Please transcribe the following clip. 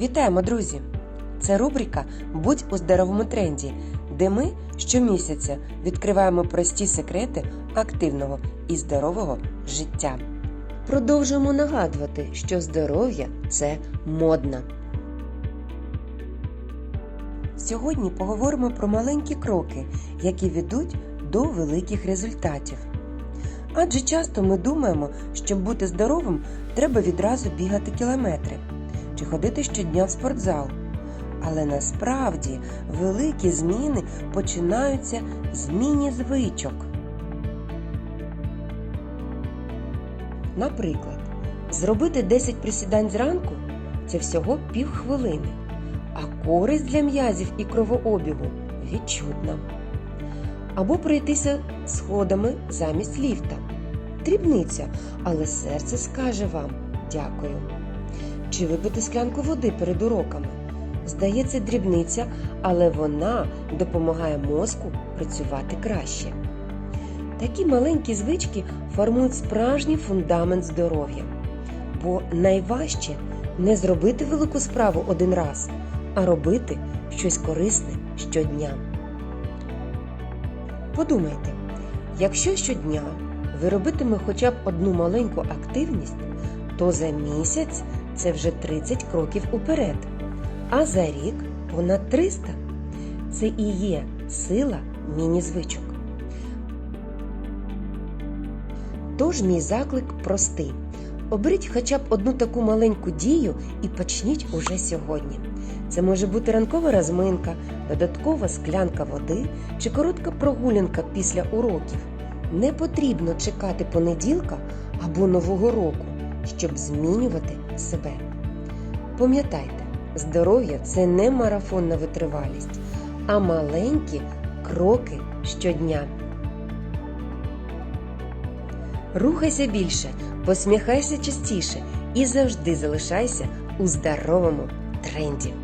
Вітаємо, друзі! Це рубрика Будь у здоровому тренді, де ми щомісяця відкриваємо прості секрети активного і здорового життя. Продовжуємо нагадувати, що здоров'я це модно. Сьогодні поговоримо про маленькі кроки, які ведуть до великих результатів. Адже часто ми думаємо, щоб бути здоровим, треба відразу бігати кілометри чи ходити щодня в спортзал. Але насправді великі зміни починаються з міні-звичок. Наприклад, зробити 10 присідань зранку це всього півхвилини, а користь для м'язів і кровообігу відчутна. Або пройтися сходами замість ліфта. Дрібниця, але серце скаже вам дякую. Чи випити склянку води перед уроками. Здається, дрібниця, але вона допомагає мозку працювати краще. Такі маленькі звички формують справжній фундамент здоров'я. Бо найважче не зробити велику справу один раз, а робити щось корисне щодня. Подумайте, якщо щодня ви робитиме хоча б одну маленьку активність, то за місяць це вже 30 кроків уперед, а за рік понад 300. Це і є сила міні-звичок. Тож мій заклик простий. Оберіть хоча б одну таку маленьку дію і почніть уже сьогодні. Це може бути ранкова розминка, додаткова склянка води чи коротка прогулянка після уроків. Не потрібно чекати понеділка або нового року, щоб змінювати себе. Пам'ятайте, здоров'я це не марафонна витривалість, а маленькі кроки щодня. Рухайся більше, посміхайся частіше і завжди залишайся у здоровому тренді.